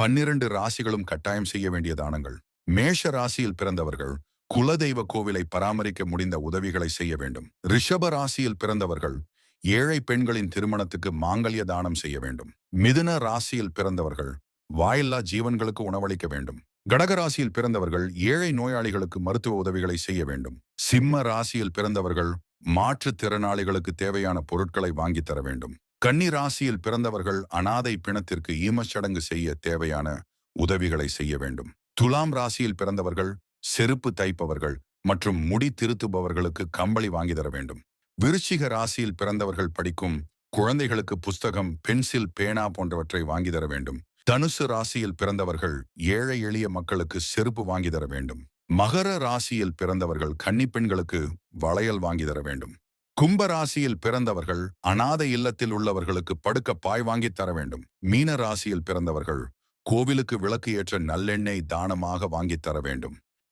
பன்னிரண்டு ராசிகளும் கட்டாயம் செய்ய வேண்டிய தானங்கள். மேஷ ராசியில் பிறந்தவர்கள் குலதெய்வ கோவிலை பராமரிக்க முடிந்த உதவிகளை செய்ய வேண்டும். ரிஷப ராசியில் பிறந்தவர்கள் ஏழை பெண்களின் திருமணத்துக்கு மாங்கல்ய தானம் செய்ய வேண்டும். மிதுன ராசியில் பிறந்தவர்கள் வாயில்லா ஜீவன்களுக்கு உணவளிக்க வேண்டும். கடகராசியில் பிறந்தவர்கள் ஏழை நோயாளிகளுக்கு மருத்துவ உதவிகளை செய்ய வேண்டும். சிம்ம ராசியில் பிறந்தவர்கள் மாற்றுத்திறனாளிகளுக்கு தேவையான பொருட்களை வாங்கித்தர தர வேண்டும். கன்னி ராசியில் பிறந்தவர்கள் அனாதை பிணத்திற்கு ஈமச்சடங்கு செய்ய தேவையான உதவிகளை செய்ய வேண்டும். துலாம் ராசியில் பிறந்தவர்கள் செருப்பு தைப்பவர்கள் மற்றும் முடி திருத்துபவர்களுக்கு கம்பளி வாங்கி தர வேண்டும். விருச்சிக ராசியில் பிறந்தவர்கள் படிக்கும் குழந்தைகளுக்கு புஸ்தகம் பென்சில் பேனா போன்றவற்றை வாங்கி தர வேண்டும். தனுசு ராசியில் பிறந்தவர்கள் ஏழை எளிய மக்களுக்கு செருப்பு வாங்கி தர வேண்டும். மகர ராசியில் பிறந்தவர்கள் கன்னிப்பெண்களுக்கு வளையல் வாங்கி தர வேண்டும். கும்பராசியில் பிறந்தவர்கள் அனாதை இல்லத்தில் உள்ளவர்களுக்கு படுக்க பாய் வாங்கித் தர வேண்டும். மீன ராசியில் பிறந்தவர்கள் கோவிலுக்கு விளக்கு ஏற்ற நல்லெண்ணெய் தானமாக வாங்கித் தர வேண்டும்.